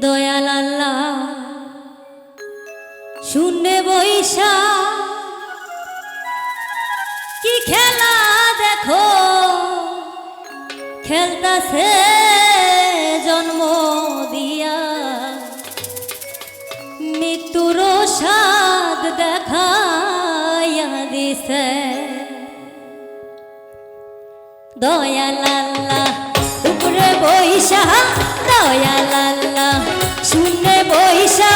দয়াল আল্লাহ শূন্যে বৈশা কি খেলা দেখো? খেলতাছে জন্ম দিয়া। মৃত্যুর স্বাদ দেখাইয়া দিছে। দয়াল আল্লাহ বৈশা দয়াল আল্লাহ শুনে বৈশা